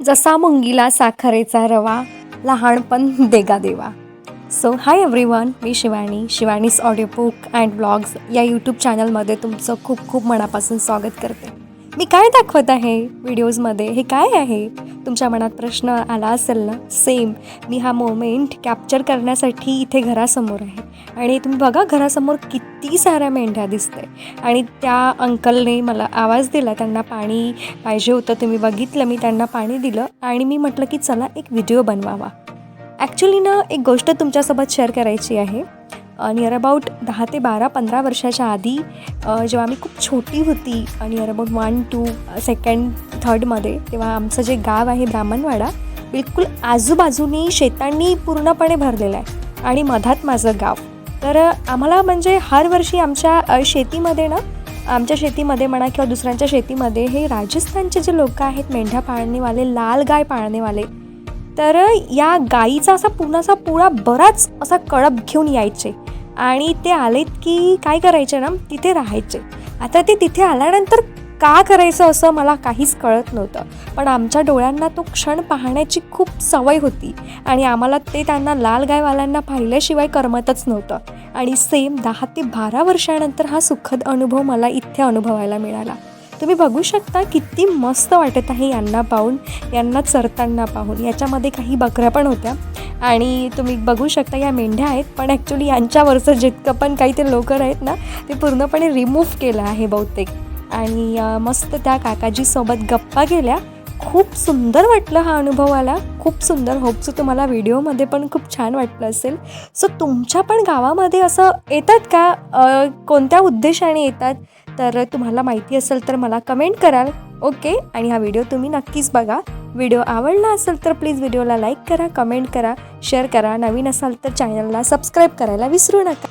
जसा मुंगीला साखरेचा रवा लहानपण देगा देवा. So hi everyone me Shivani Shivani's audio book and blogs या यूट्यूब चॅनलमध्ये तुमचं खूप खूप मनापासून स्वागत करते. मी काय दाखवत आहे व्हिडिओजमध्ये हे काय आहे? तुमच्या मनात प्रश्न आला असेल ना? सेम मी हा मोमेंट कॅप्चर करण्यासाठी इथे घरासमोर आहे. आणि तुम्ही बघा घरासमोर किती साऱ्या मेंढ्या दिसते आणि त्या अंकलने मला आवाज दिला त्यांना पाणी पाहिजे होतं तुम्ही बघितलं मी त्यांना पाणी दिलं आणि मी म्हटलं की चला एक व्हिडिओ बनवावा. ॲक्च्युली ना एक गोष्ट तुमच्यासोबत शेअर करायची आहे. नियर अबाउट दहा ते बारा पंधरा वर्षाच्या आधी जेव्हा मी खूप छोटी होती near about one two second थर्डमध्ये तेव्हा आमचं जे गाव आहे ब्राह्मणवाडा बिलकुल आजूबाजूनी शेतांनी पूर्णपणे भरलेलं आहे. आणि मधात माझं गाव. तर आम्हाला म्हणजे हर वर्षी आमच्या शेतीमध्ये ना आमच्या शेतीमध्ये म्हणा किंवा दुसऱ्यांच्या शेतीमध्ये हे राजस्थानचे जे लोक आहेत मेंढ्या पाळणेवाले लाल गाय पाळणेवाले तर या गाईचा असा पुण्याचा पुळा बराच असा कळप घेऊन यायचे. आणि ते आलेत की काय करायचे ना तिथे राहायचे. आता ते तिथे आल्यानंतर का करायचं असं मला काहीच कळत नव्हतं. पण आमच्या डोळ्यांना तो क्षण पाहण्याची खूप सवय होती आणि आम्हाला ते त्यांना लाल गायवाल्यांना पाहिल्याशिवाय करमतच नव्हतं. आणि सेम दहा ते बारा वर्षानंतर हा सुखद अनुभव मला इथे अनुभवायला मिळाला. तुम्ही बघू शकता किती मस्त वाटत आहे यांना पाहून यांना चरताना पाहून. याच्यामध्ये काही बकऱ्या पण होत्या. आणि तुम्ही बघू शकता या मेंढ्या आहेत पण ॲक्च्युली यांच्यावरचं जितकं पण काही ते लोकर आहेत ना ते पूर्णपणे रिमूव्ह केलं आहे बहुतेक. आणि मस्त त्या काकाजीसोबत गप्पा केल्या. खूप सुंदर वाटलं हा अनुभव आला. खूप सुंदर होपचं तुम्हाला व्हिडिओमध्ये पण खूप छान वाटलं असेल. सो तुमच्या पण गावामध्ये असं येतात का? कोणत्या उद्देशाने येतात? तर तुम्हाला माहिती असेल तर मला कमेंट कराल. ओके आणि हा व्हिडिओ तुम्ही नक्कीच बघा. व्हिडिओ आवडला असेल तर प्लीज व्हिडिओला लाईक करा कमेंट करा शेअर करा. नवीन असाल तर चॅनलला सबस्क्राईब करायला विसरू नका.